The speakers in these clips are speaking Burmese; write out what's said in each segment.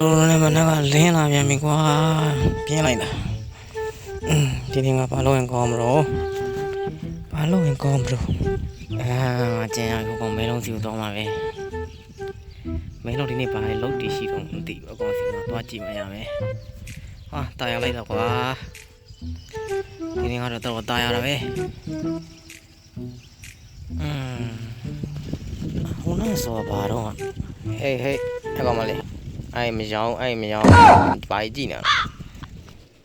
တော်လည်းမနက်ကလင်းလာပြန်ပြီကွာပြင်းလိုက်တာอืมဒီနေ့ငါဘာလို့ရင်ကောင်းမလို့ဘာလို့ရင်ကောင်းမလို့အာငါကျန်ရကောကောမဲလုံးစီကိုတော့မှာပဲမဲလုံးဒီနေ့ဘာလဲလုတ်တီရှိတော့မသိဘူးအကောင်စီကသွားကြည့်မှရမယ်ဟာတာယာလိုက်တော့ကွာဒီနေ့ကတော့တော့တာယာတာပဲอืมဟိုနောက်ဆိုဘာတော့ဟေးဟေးအကောင်မလေး အဲ့မရောအဲ့မရောဘာကြီးကြည့်နေလဲ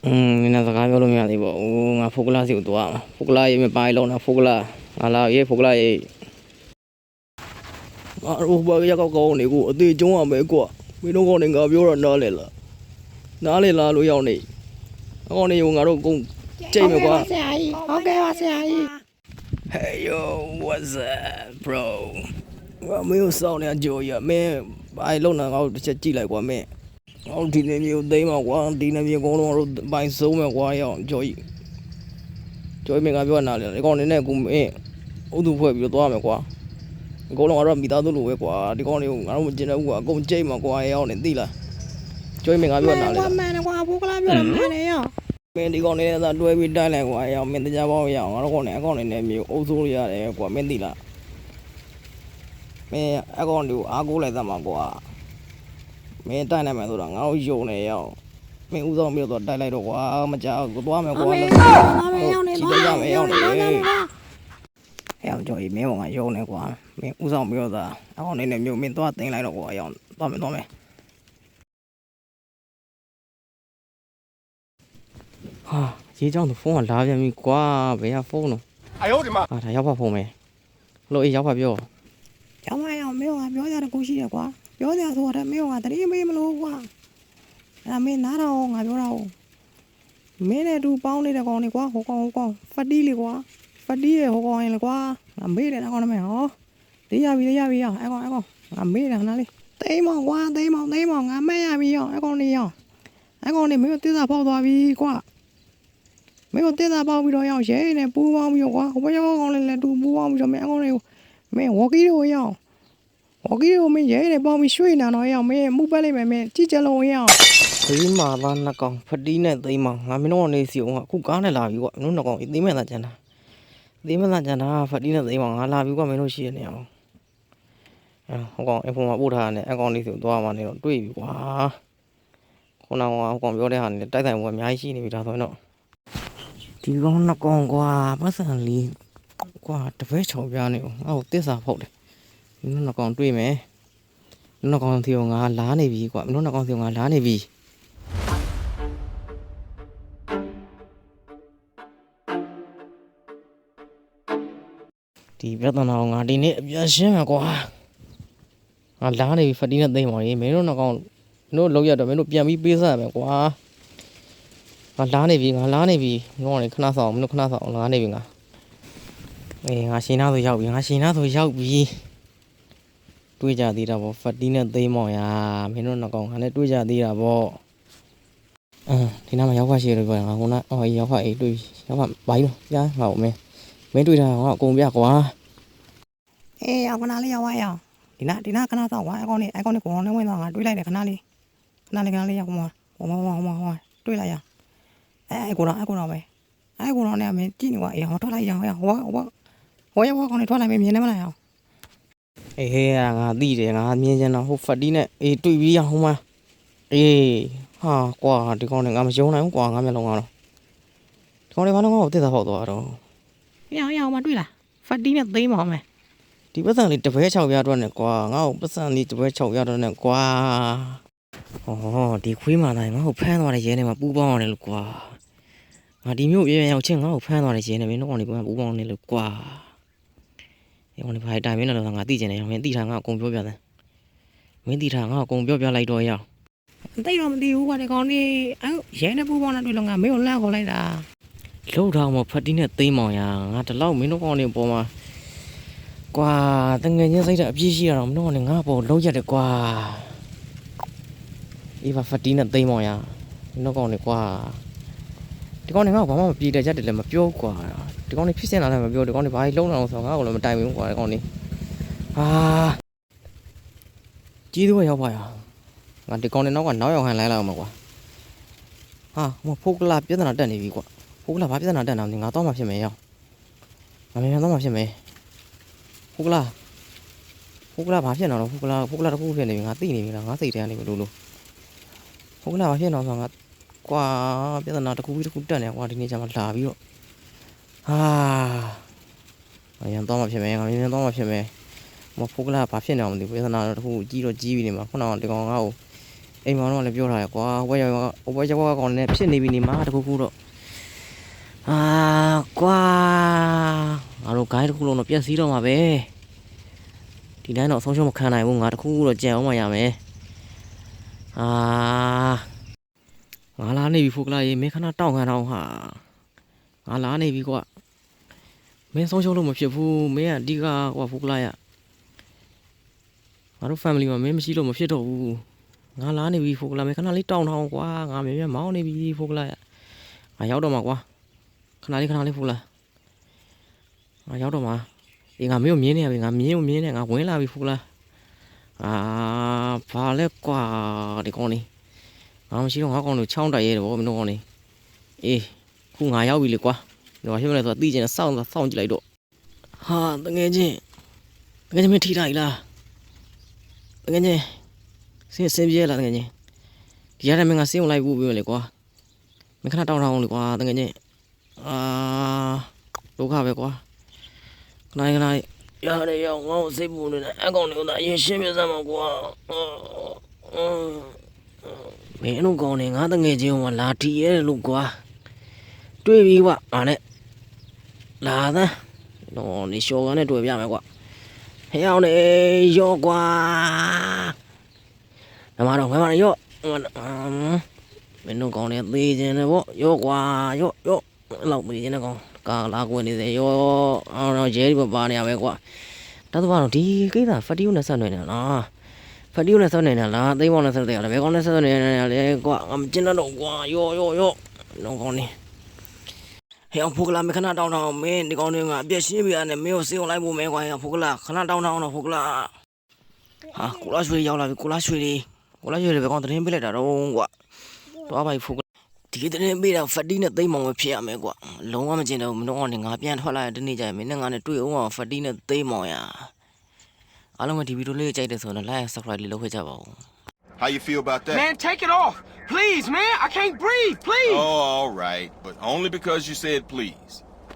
อืมနင်စကားပြောလို့မရသေးပါဘူးငါဖိုကလာစီကိုသွားမှာဖိုကလာရေးမပိုင်းလုံးတာဖိုကလာငါလာရေးဖိုကလာရေးငါတို့ဘာရောက်ကောက်ကောင်းနေကိုအသေးကျုံးရမယ်ကွာမင်းတို့ကောင်းနေငါပြောတာနားလေလားနားလေလားလို့ရောက်နေအကောင်းနေကိုငါတို့ကုန်ကြိတ်မယ်ကွာဆရာကြီးဟုတ်ကဲ့ပါဆရာကြီး Hey yo what's up bro ငါမင်းကိုစောင်းနေကြိုရမင်း ဘာလုံးနေငါတို့တစ်ချက်ကြည့်လိုက်ကွာမင်းဟောဒီနေမျိုးသိမ်းပါကွာဒီနေမျိုးအကုန်လုံးတို့ပိုင်ဆုံးမယ်ကွာရောက်ကြော်ကြီးကြော်ကြီးမင်းကပြောနာလေဒီကောင်နေနဲ့ကူမင်းဥဒုဖွဲ့ပြီးတော့သွားမယ်ကွာအကုန်လုံးကတော့မိသားစုလိုပဲကွာဒီကောင်တွေကိုငါတို့မကျင်တော့ဘူးကွာအကုန်ကြိတ်မှာကွာရောက်နေသိလားကြော်ကြီးမင်းကပြောနာလေကွာမန်ကွာဘုကလာပြောတယ်မှန်တယ်ရောမင်းဒီကောင်နေနဲ့သာတွဲပြီးတိုက်လိုက်ကွာရောက်မင်းတရားပေါင်းရအောင်ငါတို့ကောင်နေအကောင်နေနဲ့မျိုးအုပ်စိုးရရတယ်ကွာမင်းသိလား မင်းအကောင်တွေကိုအားကိုးလိုက်သမှာကွာမင်းတိုက်နိုင်မယ်ဆိုတာငါတို့ယုံနေရောမင်းဦးဆောင်ပြီးတော့တိုက်လိုက်တော့ကွာမကြောက်ကိုသွားမယ်ကွာလို့ဟုတ်ဒီလိုရမယ်ရောက်နေလေအဲအောင်ကြော်ရေးမင်းကယုံနေကွာမင်းဦးဆောင်ပြီးတော့အကောင်နေနဲ့မြို့မင်းသွားတင်လိုက်တော့ကွာအအောင်သွားမယ်သွားမယ်ဟာရေးကြောင်းသူဖုန်းကလာပြန်ပြီကွာဘယ်ကဖုန်းတော့အယောဒီမှာဟာဒါရောက်ပါဖုန်းမယ်လို့အေးရောက်ပါပြော ကျောင်းမရောက်မင်းကပြောကြတယ်ကိုရှိတယ်ကွာပြောကြဆိုတော့မင်းကတတိမေးမလို့ကွာအဲ့မင်းနားတော့ငါပြောတော့မင်းနဲ့တူပေါင်းနေတဲ့ကောင်လေးကွာဟိုကောင်ဟိုကောင်ဖတ်တီးလေးကွာဖတ်တီးရဲ့ဟိုကောင်ရင်လေကွာငါမေးတယ်ကောင်မင်းဟောတရားပြီတရားပြီရောအဲ့ကောင်အဲ့ကောင်ငါမေးတယ်ခဏလေးသိမ်းမောင်ကွာသိမ်းမောင်သိမ်းမောင်ငါမဲ့ရပြီရောအဲ့ကောင်လေးရောအဲ့ကောင်လေးမင်းတို့တစ္ဆာပေါက်သွားပြီကွာမင်းတို့တင်းသားပေါင်းပြီးတော့ရောက်ရဲနဲ့ပူးပေါင်းပြီးတော့ကွာဟိုဘက်ရောက်ကောင်းလေးလည်းတူပူးပေါင်းပြီးတော့မင်းအကောင်းလေးကို မင်းဝေါ်ကီတို့ရောက်ဝေါ်ကီတို့မင်းရဲနဲ့ပေါင်းပြီးရွှေ့နေတော့ရောက်မင်းမှုပတ်လိုက်မယ်မင်းကြည့်ကြလုံးရောက်ဒီမှာသားနှစ်ကောင်ဖတီးနဲ့သိမ်းမောင်ငါမင်းတို့ကနေစီအောင်အခုကားနဲ့လာပြီကွာမင်းတို့နှစ်ကောင်အေးသိမ်းမဲ့သားကျန်တာသိမ်းမဲ့သားကျန်တာဖတီးနဲ့သိမ်းမောင်ငါလာပြီကွာမင်းတို့ရှိရနေအောင်အဲဟိုကောင်အဖုံမှာပို့ထားတယ်အကောင်လေးစီသွားမှနေတော့တွေ့ပြီကွာခုနကဟိုကောင်ပြောတဲ့ဟာနဲ့တိုက်တိုင်ဘွားအများကြီးရှိနေပြီဒါဆိုရင်တော့ဒီကောင်နှစ်ကောင်ကွာပတ်စံလေး ကွာတပည့်ချော်ပြားနေအောင်ငါ့ကိုတစ္ဆာဖုတ်တယ်မင်းတို့နှစ်ကောင်တွေ့မယ်မင်းတို့နှစ်ကောင်စီကငါလာနေပြီကွာမင်းတို့နှစ်ကောင်စီကငါလာနေပြီဒီပြဿနာကိုငါဒီနေ့အပြတ်ရှင်းမှာကွာငါလာနေပြီဖတီးနဲ့သိမ့်ပါလေမင်းတို့နှကောင်မင်းတို့လောက်ရတော့မင်းတို့ပြန်ပြီးပေးစားရမယ်ကွာငါလာနေပြီငါလာနေပြီမင်းတို့ကလည်းခဏဆောင်မင်းတို့ခဏဆောင်လာနေပြီငါ အေးငါရှင်နာဆိုရောက်ပြီငါရှင်နာဆိုရောက်ပြီတွေးကြသေးတာဗောဖတီးနဲ့သိမ့်မောင်ရာမင်းတို့နှကောင်ငါလည်းတွေးကြသေးတာဗောအင်းဒီနားမှာရောက်ဖရှိရပြောငါခုနအော်ရောက်ဖအေးတွေးရောက်ဖဘာကြီးတော့ကြားငါ့ကိုမင်းမင်းတွေးတာငါအကုန်ပြကွာအေးရောက်ခဏလေးရောက်ရောက်ဒီနာဒီနာခဏတော့ကွာအကောင်းလေးအကောင်းလေးကိုလုံးဝတော့ငါတွေးလိုက်တယ်ခဏလေးခဏလေးခဏလေးရောက်ကွာဟိုမဟိုမဟိုတွေးလိုက်ရအဲအဲကိုတော့အဲကိုတော့ပဲအဲကိုတော့နဲ့မင်းကြည့်နေကွာအေးဟောထွက်လိုက်ရအောင်ဟောဟော ဟောဟောရောက်ကောင်းလေးထွက်လိုက်မင်းမြင်နေမလားအောင်အေးဟဲ့ကငါသိတယ်ငါမြင်ချင်တော့ဟိုဖတ်တီးနဲ့အေးတွေ့ပြီးရဟိုမှာအေးဟာကွာဒီကောင်နဲ့ငါမယုံနိုင်ဘူးကွာငါမျက်လုံးကတော့ဒီကောင်တွေဘာလို့ငါ့ကိုတစ်သက်ဖောက်သွားတော့ရအောင်ရအောင်မတွေ့လားဖတ်တီးနဲ့သိမ်းပါမယ်ဒီပတ်စံလေးတပွဲ6ရတော့နဲ့ကွာငါ့ကိုပတ်စံလေးတပွဲ6ရတော့နဲ့ကွာဟောဒီခွေးမာတိုင်းငါ့ကိုဖမ်းသွားတဲ့ရဲနဲ့မှပူပေါင်းရတယ်လို့ကွာငါဒီမျိုးပြပြန်ရောက်ချင်းငါ့ကိုဖမ်းသွားတဲ့ရဲနဲ့မင်းတို့ကောင်တွေကပူပေါင်းနေလို့ကွာ ဒီကောင်တွေဘာတိုင်မင်းလည်းငါသိကျင်တယ်မင်းသိတာငါအကုန်ပြောပြတယ်မင်းသိတာငါအကုန်ပြောပြလိုက်တော့ရအောင်သိတော့မသိဘူးကွာဒီကောင်လေးအဲရဲနဲ့ပူပေါင်းနေတွေ့လို့ငါမင်းကိုလန့်ခေါ်လိုက်တာလှုပ်ထားမှဖတ်တီးနဲ့သိမ်းမောင်ရငါတလောက်မင်းတို့ကောင်တွေပေါ်မှာကွာတငယ်ချင်းစိတ်ဓာတ်အပြည့်ရှိရတော့မင်းတို့ကောင်တွေငါပေါ်လုံးရတယ်ကွာအေးပါဖတ်တီးနဲ့သိမ်းမောင်ရမင်းတို့ကောင်တွေကွာဒီကောင်တွေငါ့ကိုဘာမှမပြေတဲ့ကြတယ်လည်းမပြောကွာ ဒီကောင်တွေဖြစ်စင်လာလည်းမပြောဒီကောင်တွေဘာကြီးလုံးလာအောင်ဆိုတော့ငါ့ကိုလည်းမတိုင်ဘူးကွာဒီကောင်တွေဟာကြီးသူကရောက်ပါရငါဒီကောင်နေနောက်ကနောက်ရောက်ဟန်လိုက်လိုက်အောင်မကွာဟာဟိုဖိုကလာပြဿနာတက်နေပြီကွာဖိုကလာဘာပြဿနာတက်နေအောင်ငါတော့မှဖြစ်မယ်ရောငါမြန်မြန်တော့မှဖြစ်မယ်ဖိုကလာဖိုကလာဘာဖြစ်နေတော့ဖိုကလာဖိုကလာတခုဖြစ်နေပြီငါသိနေပြီလားငါစိတ်ထဲကနေဘလို့လို့ဖိုကလာဘာဖြစ်နေအောင်ဆိုငါကွာပြဿနာတခုပြီးတခုတက်နေကွာဒီနေ့ကျမှလာပြီးတော့ ဟာငါမြန်တော့မှဖြစ်မယ်ငါမြန်မြန်တော့မှဖြစ်မယ်မဖိုကလာဘာဖြစ်နေအောင်မသိဘူးပြဿနာတော့တခုကြီးတော့ကြီးပြီနေမှာခုနကဒီကောင်ငါ့ကိုအိမ်မောင်တော့လည်းပြောထားရကွာဝဲရောဝဲရောကောင်လည်းဖြစ်နေပြီနေမှာတခုခုတော့အာကွာငါတို့ဂိုင်းတခုလုံးတော့ပြက်စီးတော့မှာပဲဒီတိုင်းတော့ဆုံးရှုံးမခံနိုင်ဘူးငါတခုခုတော့ကြံအောင်မရမယ်အာငါလာနေပြီဖိုကလာရေမင်းခဏတောက်ခံတော့ဟာငါလာနေပြီကွာ မင်းဆုံးရှုံးလို့မဖြစ်ဘူးမင်းကအဓိကကွာဖိုကလာရငါတို့ family မှာမင်းမရှိလို့မဖြစ်တော့ဘူးငါလာနေပြီဖိုကလာမေခဏလေးတောင်းထောင်းကွာငါမြင်မြင်မောင်းနေပြီဖိုကလာရငါရောက်တော့မှာကွာခဏလေးခဏလေးဖိုကလာငါရောက်တော့မှာအေးငါမင်းကိုမြင်နေရပြီငါမြင်ကိုမြင်နေငါဝင်လာပြီဖိုကလာအာဘာလဲကွာဒီကောင်းလေးငါမရှိတော့ငါကောင်းလို့ချောင်းတိုက်ရဲတယ်ဗောမင်းတို့ကောင်းလေးအေးခုငါရောက်ပြီလေကွာ ဒီမှာဖြစ်မလဲဆိုတော့သိချင်တယ်စောင့်စောင့်ကြည့်လိုက်တော့ဟာတကယ်ချင်းတကယ်ချင်းမင်းထိလိုက်လားတကယ်ချင်းစင်စင်ပြေးလာတကယ်ချင်းဒီရတဲ့မင်းကစင်းဝင်လိုက်ဖို့ပြောလေကွာမင်းခဏတောင်းတောင်းလေကွာတကယ်ချင်းအာဒုက္ခပဲကွာခဏခဏရတယ်ရောက်ငေါ့စိတ်ပူနေတယ်အကောင်လေးကအရင်ရှင်းပြစမ်းပါကွာမင်းတို့ကောင်နေငါတငယ်ချင်းကလာထီရဲလို့ကွာတွေ့ပြီကွာအားနဲ့ လာသမ်းတော့နေရှော်ကနေတွေ့ပြမယ်ကွာဟဲ့အောင်နေရော့ကွာဓမ္မတော့ငါမရော့မင်းတို့ကောင်းနေသေးခြင်းလေဗောရော့ကွာရော့ရော့လောက်ပြီးခြင်းနဲ့ကောင်းကာလာကွယ်နေစေရော့အောင်တော့ရဲဒီပပါနေရပဲကွာတတ်တော့ဒီကိစ္စဖတီယိုနဲ့ဆက်နေတယ်လားဖတီယိုနဲ့ဆက်နေတယ်လားသိမ်းပေါင်းနဲ့ဆက်နေတယ်ဘယ်ကောင်းနဲ့ဆက်နေတယ်လဲကွာငါမကျင်တော့ကွာရော့ရော့ရော့လုံးကောင်းနေ ဟဲ့အောင်ဖိုကလာမခဏတောင်းတောင်းမင်းဒီကောင်းတွေကအပြက်ရှင်းပြရတယ်မင်းကိုစေအောင်လိုက်ဖို့မဲကွာဟဲ့ဖိုကလာခဏတောင်းတောင်းတော့ဖိုကလာဟာကိုလာရွှေရောက်လာပြီကိုလာရွှေလေးကိုလာရွှေလေးပဲကောင်းသတင်းပေးလိုက်တာတော့ကွာတော့ပါဖိုကဒီသတင်းပေးတာဖတ်တီနဲ့သိမ့်မောင်ပဲဖြစ်ရမယ်ကွာလုံးဝမကျင်တော့မင်းတို့ကနေငါပြန်ထွက်လာတဲ့နေ့ကျရင်မင်းနဲ့ငါနဲ့တွေ့အောင်ဖတ်တီနဲ့သိမ့်မောင်ရအားလုံးကဒီဗီဒီယိုလေးကိုကြိုက်တယ်ဆိုတော့ like subscribe လေးလုပ်ခဲ့ကြပါဦး How you feel about that? Man, take it off. Please, man. I can't breathe. Please. Oh, all right, but only because you said please.